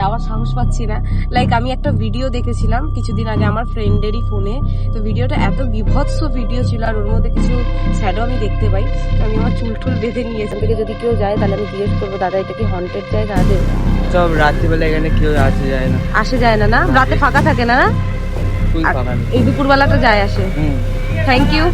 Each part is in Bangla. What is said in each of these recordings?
যাওয়ার সাহস পাচ্ছি না। লাইক আমি একটা ভিডিও দেখেছিলাম কিছুদিন আগে আমার ফ্রেন্ডেরই ফোনে তো ভিডিওটা এত বিভৎস ভিডিও ছিল আর ওর মধ্যে কিছু শ্যাডো আমি দেখতে পাই। তো আমি আমার চুল টুল বেঁধে নিয়ে এখান থেকে যদি কেউ যায় তাহলে আমি জিজ্ঞেস করব দাদা এটা কি হন্টেড জায়গা আছে? সব রাত্রিবেলা এখানে কেউ আসে যায় না। আসে যায় না না? রাতে ফাঁকা থাকে না না। এই দুপুরবেলাটা যায় আসে। থ্যাংক ইউ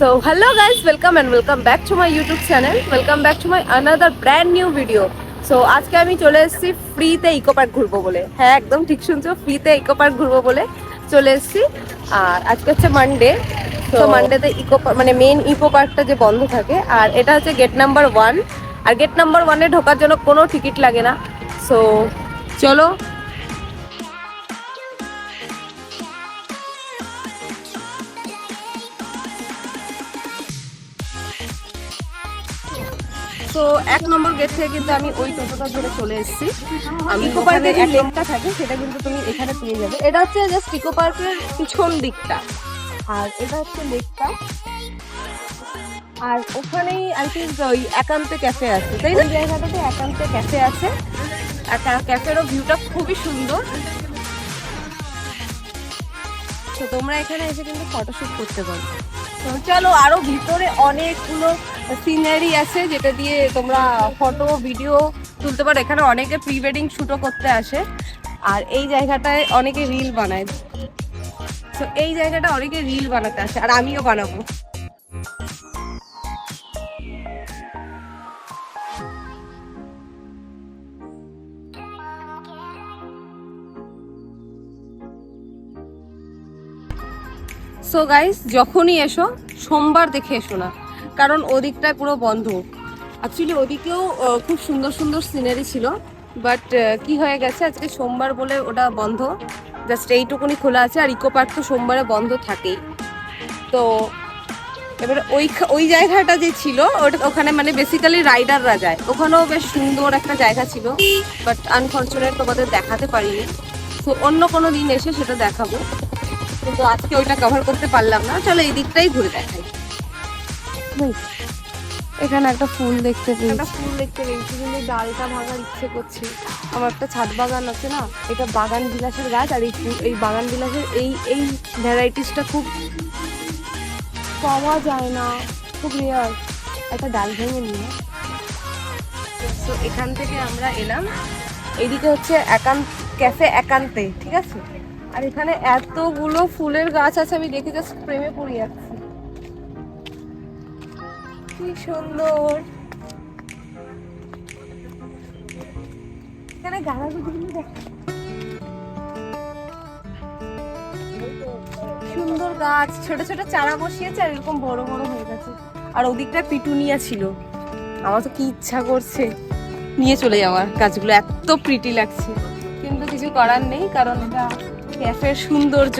হ্যাঁ So hello guys, welcome and welcome back to my YouTube channel. Welcome back to my another brand new video. So আজকে আমি চলে এসেছি ফ্রিতে ইকো পার্ক ঘুরবো বলে হ্যাঁ একদম ঠিক শুনছো ফ্রিতে ইকো পার্ক ঘুরবো বলে চলে এসেছি আর আজকে হচ্ছে মানডে তো মানডেতে ইকো মানে মেন ইকো পার্কটা যে বন্ধ থাকে আর এটা হচ্ছে গেট নাম্বার ওয়ান আর গেট নাম্বার ওয়ানে ঢোকার জন্য কোনো টিকিট লাগে না সো চলো তো এক নম্বর গেট থেকে কিন্তু আমি ওই টোটোটা ধরে চলে এসেছি। আমি ইকো পার্কের যে লেকটা থাকে সেটা কিন্তু তুমি এখানে পেয়ে যাবে। এটা হচ্ছে জাস্ট ইকো পার্কের পিছন দিকটা। আর এটা হচ্ছে লেকটা আর ওখানেই আর কি ওই একান্তে ক্যাফে আছে তাই না? জায়গাটাতে একান্তে ক্যাফে আছে। আর তার ক্যাফেরও ভিউটা খুবই সুন্দর। তো তোমরা এখানে এসে কিন্তু ফটোশ্যুট করতে পারো চলো, আরও ভিতরে অনেকগুলো সিনারি আছে যেটা দিয়ে তোমরা ফটো ভিডিও তুলতে পারো। এখানে অনেকে প্রি ওয়েডিং শুটও করতে আসে। আর এই জায়গাটায় অনেকে রিল বানায়। তো এই জায়গাটা অনেকে রিল বানাতে আসে, আর আমিও বানাবো। সো গাইস যখনই এসো, সোমবার দেখে এসো না। কারণ ওদিকটায় পুরো বন্ধ। অ্যাকচুয়ালি ওদিকেও খুব সুন্দর সুন্দর সিনারি ছিল। বাট কি হয়ে গেছে? আজকে সোমবার বলে ওটা বন্ধ। জাস্ট এইটুকুনি খোলা আছে। আর ইকো পার্ক তো সোমবারে বন্ধ থাকেই। তো, এবারে ওই ওই জায়গাটা যে ছিল, ওটা ওখানে মানে বেসিক্যালি রাইডাররা যায়। ওখানেও বেশ সুন্দর একটা জায়গা ছিল। বাট আনফর্চুনেট তোমাদের দেখাতে পারিনি। তো অন্য কোনো দিন এসে সেটা দেখাবো। কিন্তু আজকে ওইটা কভার করতে পারলাম না। চলো এই দিকটাই ঘুরে দেখাই। এখানে একটা ফুল দেখতে পেয়েছি। একটা ফুল দেখতে পেয়েছি কিন্তু ডালটা ভাঙার ইচ্ছে করছে। আমার একটা ছাদ বাগান আছে না এটা বাগান বিলাসের গাছ আর এই এই বাগান বিলাসের এই এই ভ্যারাইটিসটা খুব পাওয়া যায় না খুব রেয়ার একটা ডাল ভেঙে নিয়ে তো এখান থেকে আমরা এলাম। এইদিকে হচ্ছে একান্ত ক্যাফে একান্তে ঠিক আছে? আর এখানে এতগুলো ফুলের গাছ আছে, আমি দেখে জাস্ট প্রেমে পড়ে যাচ্ছি। কি সুন্দর। এখানে গাছগুলো দেখ। সুন্দর গাছ, ছোট ছোট চারা বসিয়েছে আর এরকম বড় বড় হয়ে গেছে। আর ওদিকটা পিটুনিয়া ছিল। আমার তো কি ইচ্ছা করছে। নিয়ে চলে যাওয়ার। গাছগুলো এত প্রিটি লাগছে। কিন্তু কিছু করার নেই, কারণ এটা ক্যাফের সৌন্দর্য।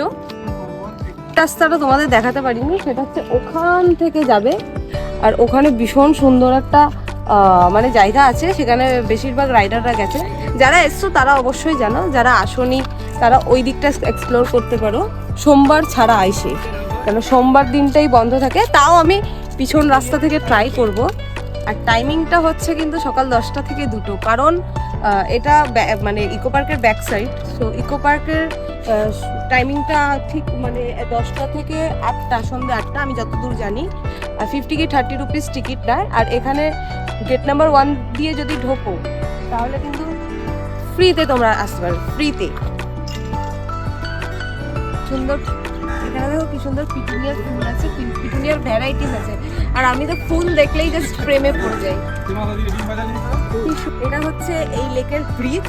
রাস্তাটা তোমাদের দেখাতে পারিনি, সেটা হচ্ছে ওখান থেকে যাবে। আর ওখানে ভীষণ সুন্দর একটা মানে জায়গা আছে, সেখানে বেশিরভাগ রাইডাররা গেছে। যারা এসছো তারা অবশ্যই জানো, যারা আসনি তারা ওই দিকটা এক্সপ্লোর করতে পারো। সোমবার ছাড়া আইসে, কেন সোমবার দিনটাই বন্ধ থাকে। তাও আমি পিছন রাস্তা থেকে ট্রাই করব। আর টাইমিংটা হচ্ছে কিন্তু সকাল দশটা থেকে দুটো। কারণ এটা মানে ইকো পার্কের ব্যাক সাইড সো ইকো পার্কের টাইমিংটা ঠিক মানে দশটা থেকে আটটা সন্ধ্যে আটটা আমি যতদূর জানি। আর ফিফটি কি থার্টি রুপিস টিকিট নেয়। আর এখানে গেট নাম্বার ওয়ান দিয়ে যদি ঢোকো তাহলে কিন্তু ফ্রিতে তোমরা আসতে পারো ফ্রিতে সুন্দর এখানে দেখো কি সুন্দর পিটুনিয়ার ফুল আছে পিটুনিয়ার ভ্যারাইটিস আছে। আর আমি তো ফুল দেখলেই জাস্ট প্রেমে পড়ে যাই। এটা হচ্ছে এই লেকের ব্রিজ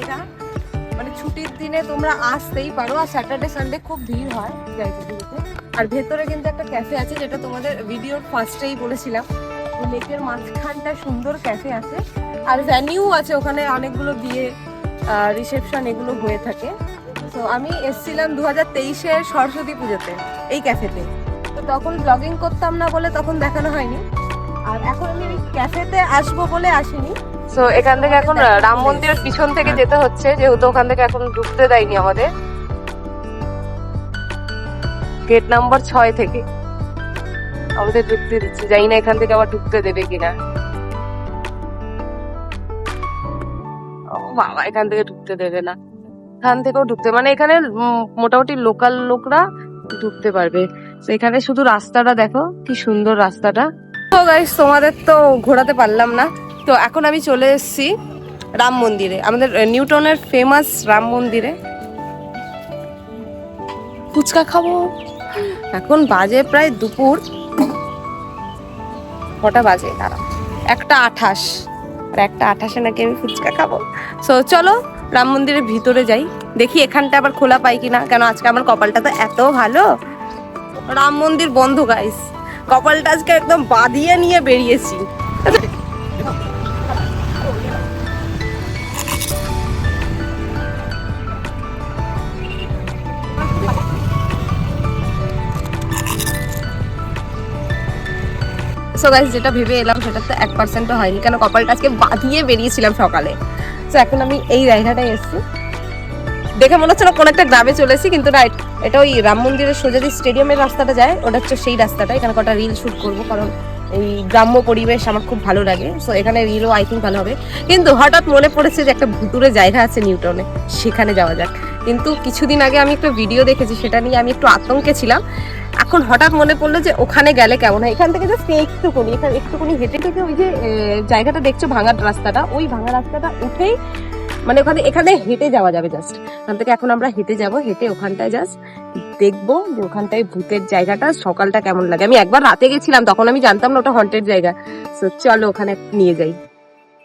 একটা জায়গা মানে ছুটির দিনে তোমরা আসতেই পারো আর স্যাটারডে সানডে খুব ভিড় হয় জায়গাগুলোতে আর ভেতরে কিন্তু একটা ক্যাফে আছে যেটা তোমাদের ভিডিওর ফার্স্টেই বলেছিলাম। লেকের মাঝখানটা সুন্দর ক্যাফে আছে। আর ভ্যানিউ আছে ওখানে অনেকগুলো বিয়ে রিসেপশন এগুলো হয়ে থাকে। তো আমি এসছিলাম দু হাজার তেইশে সরস্বতী পুজোতে এই ক্যাফেতে তো তখন ব্লগিং করতাম না বলে তখন দেখানো হয়নি। আর এখন আমি ক্যাফেতে আসব বলে আসিনি। তো এখান থেকে এখন রাম মন্দিরের পিছন থেকে যেতে হচ্ছে, যেহেতু ওখান থেকে এখন ঢুকতে দেয়নি আমাদের। গেট নাম্বার ছয় থেকে। আমাদের ঢুকতে দিচ্ছে, জানি না এখান থেকে আবার ঢুকতে দেবে কিনা। বাবা, এখান থেকে ঢুকতে দেবে না। এখান থেকেও ঢুকতে মানে এখানে মোটামুটি লোকাল লোকরা ঢুকতে পারবে। তো এখানে শুধু রাস্তাটা দেখো, কি সুন্দর রাস্তাটা। তো তোমাদের তো ঘোরাতে পারলাম না। তো এখন আমি চলে এসেছি রাম মন্দিরে, আমাদের নিউটনের ফেমাস রাম মন্দিরে। ফুচকা খাব। এখন বাজে প্রায় দুপুর। কটা বাজে? তারা একটা আঠাশ। আর একটা আঠাশে নাকি আমি ফুচকা খাব। সো চলো রাম মন্দিরের ভিতরে যাই। দেখি এখানটা আবার খোলা পাই কিনা। কেন আজকে আমার কপালটা তো এত ভালো? রাম মন্দির বন্ধ গাইস কপালটা আজকে একদম বাঁধিয়ে নিয়ে বেরিয়েছি। সো গাইস যেটা ভেবে এলাম সেটা তো এক পার্সেন্টও হয়নি। কেন কপালটা আজকে বাঁধিয়ে বেরিয়েছিলাম সকালে। তো এখন আমি এই জায়গাটায় এসেছি। দেখে মনে হচ্ছে না কোনো একটা গ্রামে চলে এসেছি কিন্তু না, এটা ওই রাম মন্দিরের সোজা যে স্টেডিয়ামের রাস্তাটা যায়। ওটা হচ্ছে সেই রাস্তাটা এখানে কটা রিল শ্যুট করব, কারণ এই গ্রাম্য পরিবেশ আমার খুব ভালো লাগে। সো এখানে রিলও আই থিঙ্ক ভালো হবে। কিন্তু হঠাৎ মনে পড়েছে যে একটা ভুতুরে জায়গা আছে নিউটনে। সেখানে যাওয়া যাক। কিন্তু কিছুদিন আগে আমি একটা ভিডিও দেখেছি, সেটা নিয়ে আমি একটু আতঙ্কে ছিলাম। এখন হঠাৎ মনে পড়ল যে ওখানে গেলে কেমন হয়? এখান থেকে জাস্ট একটুকুনি, এখানে একটুকুনি হেঁটে থেকে ওই যে জায়গাটা দেখছ, ভাঙার রাস্তাটা? ওই ভাঙা রাস্তাটা উঠেই মানে ওখানে, এখানে হেঁটে যাওয়া যাবে জাস্ট ওখান থেকে এখন আমরা হেঁটে যাব, হেঁটে ওখানটায় জাস্ট দেখব যে ওখানটায় ভূতের জায়গাটা, সকালটা কেমন লাগে। আমি একবার রাতে গেছিলাম, তখন আমি জানতাম না ওটা হন্টেড জায়গা। সো চলো ওখানে নিয়ে যাই।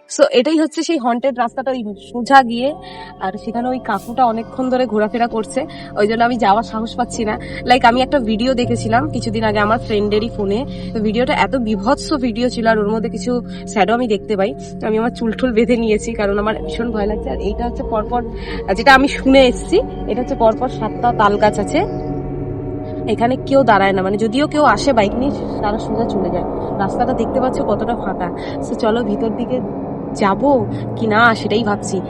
সো এটাই হচ্ছে সেই হন্টেড রাস্তাটা, ওই সোজা গিয়ে, আর সেখানে ওই কাকুটা অনেকক্ষণ ধরে ঘোরাফেরা করছে। ওই জন্য আমি যাওয়ার সাহস পাচ্ছি না। লাইক আমি একটা ভিডিও দেখেছিলাম কিছুদিন আগে আমার ফ্রেন্ডেরই ফোনে ভিডিওটা এত বিভৎস ভিডিও ছিল, আর ওর মধ্যে কিছু স্যাডও আমি দেখতে পাই। আমি আমার চুল টুল বেঁধে নিয়েছি, কারণ আমার ভীষণ ভয় লাগছে। আর এইটা হচ্ছে পরপর, যেটা আমি শুনে এসছি, এটা হচ্ছে পরপর সাতটা তাল গাছ আছে। এখানে কেউ দাঁড়ায় না মানে যদিও কেউ আসে বাইক নিয়ে, তারা সোজা চলে যায়। রাস্তাটা দেখতে পাচ্ছ কতটা ফাঁকা। সো চলো ভিতর দিকে যাব কি না সেটাই ভাবছি।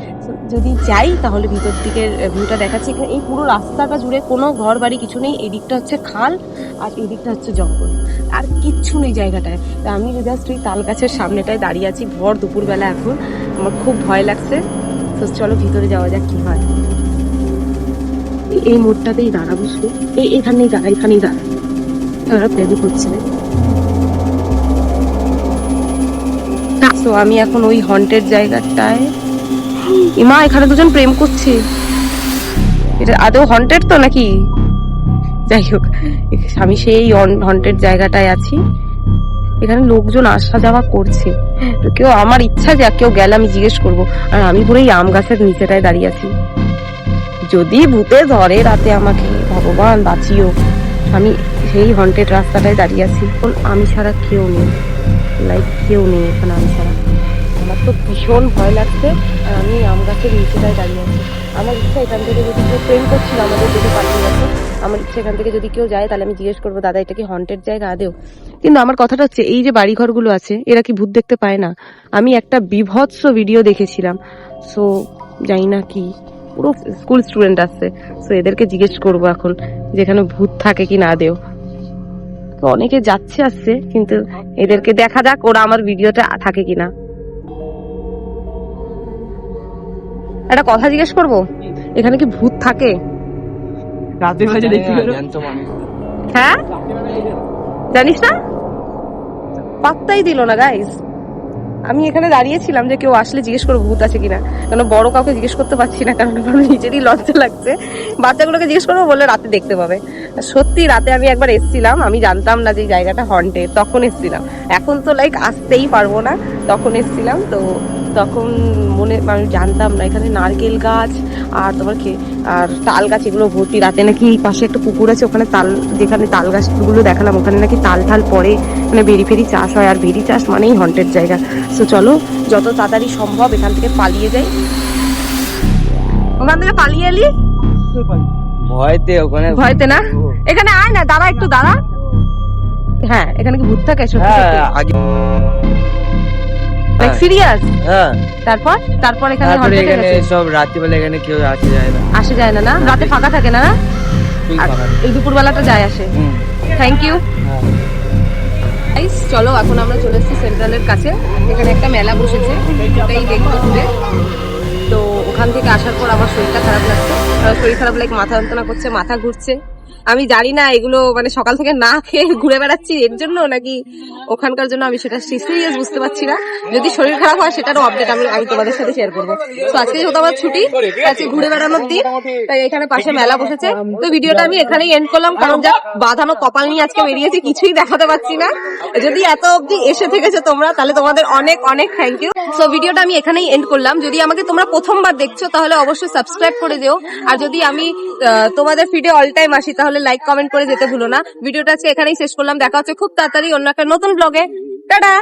যদি যাই তাহলে ভিতর দিকের ভিউটা দেখাচ্ছি। এই পুরো রাস্তাটা জুড়ে কোনো ঘর বাড়ি কিছু নেই, এদিকটা হচ্ছে খাল আর এদিকটা হচ্ছে জঙ্গল। আর কিচ্ছু নেই জায়গাটায়। তা আমি জাস্ট ওই তাল গাছের সামনেটায় দাঁড়িয়ে আছি, ভর দুপুরবেলা এখন। আমার খুব ভয় লাগছে। তো চলো ভিতরে যাওয়া যাক কি হয়। এই- মোড়টাতেই দাঁড়াবো শুধু। এই এখানেই দাঁড়া এখানেই দাঁড়া। ওরা প্রেম করছে তো আমি এখন ওই হন্টেড জায়গাটায়। ইমা, এখানে দুজন প্রেম করছে। এটা আদৌ হন্টেড তো নাকি? যাই হোক, আমি সেই হন্টেড জায়গাটায় আছি। এখানে লোকজন আসা যাওয়া করছে। তো কেউ আমার ইচ্ছা যে কেউ গেলে আমি জিজ্ঞেস করব। আর আমি পুরো এই আম গাছের নিচেটায় দাঁড়িয়ে আছি। যদি ভূতে ধরে রাতে আমাকে, ভগবান বাঁচিও। আমি সেই হন্টেড রাস্তাটায় দাঁড়িয়ে আছি। আমি ছাড়া কেউ নেই। লাইক কেউ নেই এখানে আমি ছাড়া। আমার তো ভীষণ ভয় লাগছে, আর আমি আম গাছের নিচেটায় দাঁড়িয়ে আছি। আমার ইচ্ছা এখান থেকে যদি কেউ প্রেম করছিল আমাদের যদি পাঠিয়ে গেছে আমার ইচ্ছা এখান থেকে যদি কেউ যায়, তাহলে আমি জিজ্ঞেস করব, দাদা, এটা কি হন্টেড জায়গা আদেও কিন্তু আমার কথাটা হচ্ছে, এই যে বাড়িঘরগুলো আছে, এরা কি ভূত দেখতে পায় না? আমি একটা বিভৎস ভিডিও দেখেছিলাম। সো জানি না কি, পুরো স্কুল স্টুডেন্ট আসছে সো এদেরকে জিজ্ঞেস করব এখন যেখানে ভূত থাকে কি না দেও তো অনেকে যাচ্ছে আসছে কিন্তু এদেরকে দেখা যাক ওরা আমার ভিডিওটা থাকে কিনা। একটা কথা জিজ্ঞেস করব? এখানে কি ভূত থাকে? বাজে দেখতে হ্যাঁ জানিস না? পাত্তাই দিল না গাইস আমি এখানে দাঁড়িয়েছিলাম যে কেউ আসলে জিজ্ঞেস করব ভূত আছে কিনা। কেন বড় কাউকে জিজ্ঞেস করতে পারছি না, কারণ আমার নিজেরই লজ্জা লাগছে। বাচ্চাগুলোকে জিজ্ঞেস করব বলে রাতে দেখতে পাবে। সত্যি রাতে আমি একবার এসছিলাম, আমি জানতাম না যে জায়গাটা হন্টে তখন এসছিলাম। এখন তো লাইক আসতেই পারব না, তখন এসছিলাম, তো তখন মনে আমি জানতাম না এখানে নারকেল গাছ আর তোমার কি আর তাল গাছ এগুলো ভর্তি। রাতে নাকি পাশে একটা পুকুর আছে ওখানে তাল যেখানে তাল গাছগুলো দেখালাম ওখানে নাকি তাল ঠাল পরে মানে বেরি ফেরি চাষ হয় আর বেরি চাষ মানেই হন্টেড জায়গা। তো চলো যত তাড়াতাড়ি সম্ভব এখান থেকে পালিয়ে যাই। ওখান থেকে পালিয়ে এলি? ভয়তে ওখানে ভয়তে না? এখানে আয় না দাঁড়া একটু দাঁড়া। হ্যাঁ এখানে কি ভূত থাকে? সত্যি হ্যাঁ আগে লাইক সিরিয়াস হ্যাঁ। তারপর? তারপর এখানে তারপরে এখানে গেছে? সব রাত্রিবেলা এখানে কেউ আসে যায় না। আসে যায় না না? রাতে ফাঁকা থাকে না? না খুবই আর ফাঁকা। এই দুপুরবেলাটা যায় আসে। হুম, থ্যাংক ইউ হ্যাঁ। গাইস চলো এখন আমরা চলে এসেছি সেন্ট্রালের কাছে। এখানে একটা মেলা বসেছে ওটাই দেখব ঘুরে তো ওখান থেকে আসার পর আমার শরীরটা খারাপ লাগছে। আর শরীর খারাপ লাগে মাথা যন্ত্রণা করছে মাথা ঘুরছে। আমি জানি না এগুলো মানে সকাল থেকে না খেয়ে ঘুরে বেড়াচ্ছি এর জন্য নাকি ওখানকার জন্য আমি সেটা সিরিয়াস বুঝতে পারছি না। যদি শরীর খারাপ হয় সেটারও আপডেট আমি আমি তোমাদের সাথে শেয়ার করব। তো আজকে যেহেতু আমার ছুটি, আজকে ঘুরে বেড়ানোর দিন, তাই এখানে পাশে মেলা বসেছে। তো ভিডিওটা আমি এখানেই এন্ড করলাম, কারণ যা বাঁধানো কপাল নিয়ে আজকে বেরিয়েছি, কিছুই দেখাতে পারছি না। যদি এত অবধি এসে থেকেছে তোমরা, তাহলে তোমাদের অনেক অনেক থ্যাংক ইউ সো ভিডিওটা আমি এখানেই এন্ড করলাম। যদি আমাকে তোমরা প্রথমবার দেখছ, তাহলে অবশ্যই সাবস্ক্রাইব করে দিও। আর যদি আমি তোমাদের ফিডে অল টাইম আসি তাহলে লাইক কমেন্ট করে যেতে ভুলো না। ভিডিওটা আজকে এখানেই শেষ করলাম। দেখা হচ্ছে খুব তাড়াতাড়ি অন্য একটা নতুন ব্লগে টাটা!